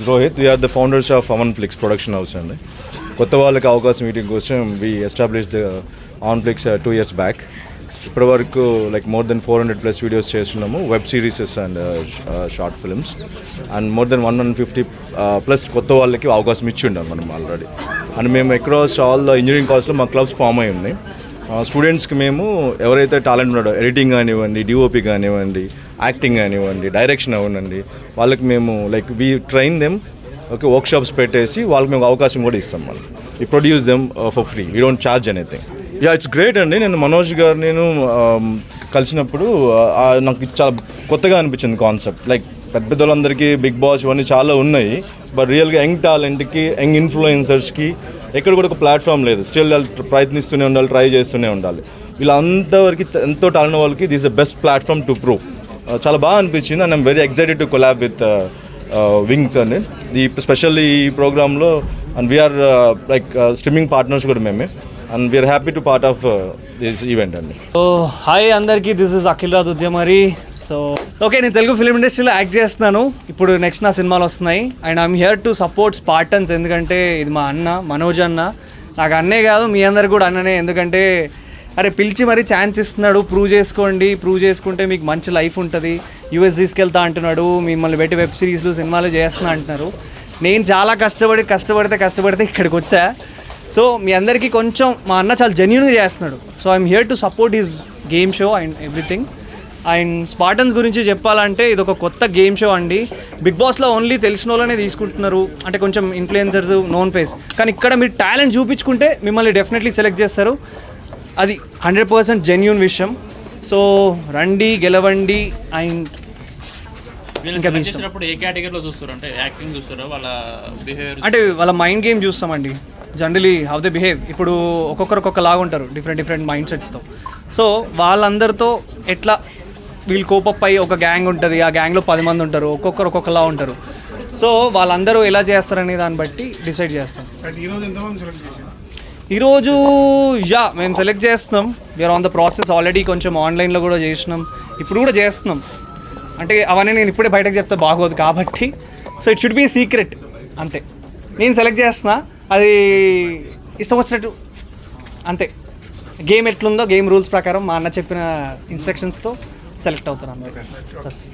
Is Rohit we're the founders of Aman Flix production house అండి కొత్త వాళ్ళకి అవకాశం మీటింగ్ కోసం we establish the on Flix two years back ఇప్పటి వరకు like more than four hundred plus videos చేస్తున్నాము web series and short films and more than one one fifty plus కొత్త వాళ్ళకి అవకాశం ఇచ్చి ఉన్నాం మనం ఆల్రెడీ అండ్ మేము అక్రాస్ ఆల్ ద ఇంజనీరింగ్ కాలేజ్లో మా క్లబ్స్ ఫామ్ అయి ఉన్నాయి. స్టూడెంట్స్కి మేము ఎవరైతే టాలెంట్ ఉన్నాడో ఎడిటింగ్ కానివ్వండి డిఓపి కానివ్వండి యాక్టింగ్ కానివ్వండి డైరెక్షన్ అవ్వండి వాళ్ళకి మేము like we train them okay workshops పెట్టేసి వాళ్ళకి మేము అవకాశం కూడా ఇస్తాం మనం. ఈ produce them for free we don't charge anything ya it's great అండి. నేను మనోజ్ గారు నేను um, కలిసినప్పుడు uh, నాకు చాలా కొత్తగా అనిపించింది కాన్సెప్ట్ లైక్ పెద్ద పెద్దలందరికీ బిగ్ బాస్ ఇవన్నీ చాలా ఉన్నాయి. బట్ రియల్గా యంగ్ టాలెంట్కి యంగ్ ఇన్ఫ్లుయెన్సర్స్కి ఎక్కడ కూడా ఒక ప్లాట్ఫామ్ లేదు. స్టిల్ వాళ్ళు ప్రయత్నిస్తూనే ఉండాలి ట్రై చేస్తూనే ఉండాలి. వీళ్ళంతవరకు ఎంతో టాలెంట్ వాళ్ళకి this the best platform to prove. చాలా బాగా అనిపించింది and I'm very excited to collab with wings అండి ఈ స్పెషల్లీ ఈ ప్రోగ్రాంలో and we're like streaming partners కూడా మేమే. And we're happy to part of this event అండి. సో హాయ్ అందరికీ దిస్ ఇస్ అఖిల్ రాజ్ ఉద్యమరి సో ఓకే నేను తెలుగు ఫిలిం ఇండస్ట్రీలో యాక్ట్ చేస్తున్నాను. ఇప్పుడు నెక్స్ట్ నా సినిమాలు వస్తున్నాయి. And I'm here to support Spartans ఎందుకంటే ఇది మా అన్న మనోజ్ అన్న. నాకు అన్నే కాదు మీ అందరు కూడా అన్ననే. ఎందుకంటే అరే పిలిచి మరీ ఛాన్స్ ఇస్తున్నాడు. ప్రూవ్ చేసుకోండి. ప్రూవ్ చేసుకుంటే మీకు మంచి లైఫ్ ఉంటుంది. యూఎస్ తీసుకెళ్తా అంటున్నాడు. మిమ్మల్ని పెట్టి వెబ్ సిరీస్లు సినిమాలు చేస్తున్నా అంటున్నారు. నేను చాలా కష్టపడి కష్టపడితే కష్టపడితే ఇక్కడికి వచ్చా. సో మీ అందరికీ కొంచెం మా అన్న చాలా జెన్యున్గా చేస్తున్నాడు. So I'm here to support his game show and everything and Spartans గురించి చెప్పాలంటే ఇది ఒక కొత్త గేమ్ షో అండి. బిగ్ బాస్లో ఓన్లీ తెలిసిన వాళ్ళనే తీసుకుంటున్నారు. అంటే కొంచెం ఇన్ఫ్లుయెన్సర్స్ నోన్ ఫేస్ కానీ ఇక్కడ మీరు టాలెంట్ చూపించుకుంటే మిమ్మల్ని డెఫినెట్లీ సెలెక్ట్ చేస్తారు. అది హండ్రెడ్ పర్సెంట్ జెన్యున్ విషయం. సో రండి గెలవండి అండ్ అంటే వాళ్ళ మైండ్ గేమ్ చూస్తామండి. జనరలీ హౌ దే బిహేవ్ ఇప్పుడు ఒక్కొక్కరు ఒక్కొక్క లాగా ఉంటారు డిఫరెంట్ డిఫరెంట్ మైండ్ సెట్స్తో సో వాళ్ళందరితో ఎట్లా వీళ్ళు కోపప్ అయ్యి ఒక గ్యాంగ్ ఉంటుంది ఆ గ్యాంగ్లో పది మంది ఉంటారు ఒక్కొక్కరు ఒక్కొక్కలా ఉంటారు. సో వాళ్ళందరూ ఎలా చేస్తారనే దాన్ని బట్టి డిసైడ్ చేస్తాం. ఈరోజు యా మేము సెలెక్ట్ చేస్తున్నాం. We're on the process already కొంచెం ఆన్లైన్లో కూడా చేసినాం. ఇప్పుడు కూడా చేస్తున్నాం. అంటే అవన్నీ నేను ఇప్పుడే బయటకు చెప్తే బాగోదు కాబట్టి. So it should be secret అంతే. నేను సెలెక్ట్ చేస్తున్నా. అది ఇష్టం వచ్చినట్టు. అంతే. గేమ్ ఎట్లుందో గేమ్ రూల్స్ ప్రకారం మా అన్న చెప్పిన ఇన్స్ట్రక్షన్స్తో సెలెక్ట్ That's-